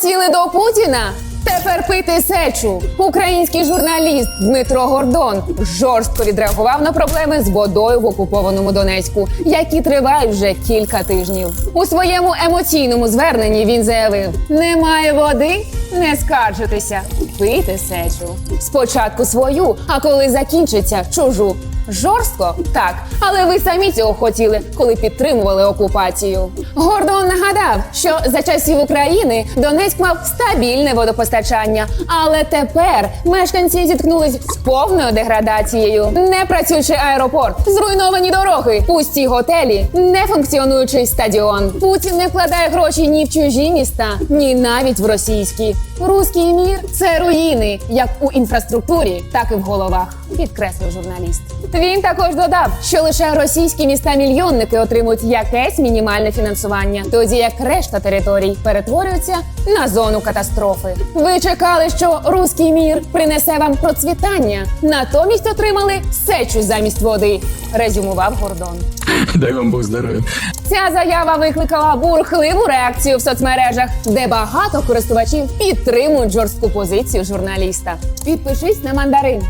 Хотіли до Путіна? Тепер пити сечу. Український журналіст Дмитро Гордон жорстко відреагував на проблеми з водою в окупованому Донецьку, які тривають вже кілька тижнів. У своєму емоційному зверненні він заявив: немає води, не скаржитися, пийте сечу. Спочатку свою, а коли закінчиться чужу. Жорстко так, але ви самі цього хотіли, коли підтримували окупацію. Гордон нагадав, що за часів України Донецьк мав стабільне водопостачання, але тепер мешканці зіткнулись з повною деградацією. Непрацюючий аеропорт, зруйновані дороги, пусті готелі, нефункціонуючий стадіон. Путін не вкладає гроші ні в чужі міста, ні навіть в російські. Руський мір це руїни, як у інфраструктурі, так і в головах. Підкреслив журналіст. Він також додав, що лише російські міста-мільйонники отримують якесь мінімальне фінансування, тоді як решта територій перетворюються на зону катастрофи. Ви чекали, що руський мір принесе вам процвітання, натомість отримали сечу замість води. Резюмував Гордон. Дай вам Бог здоров'я. Ця заява викликала бурхливу реакцію в соцмережах, де багато користувачів підтримують жорстку позицію журналіста. Підпишись на мандарин.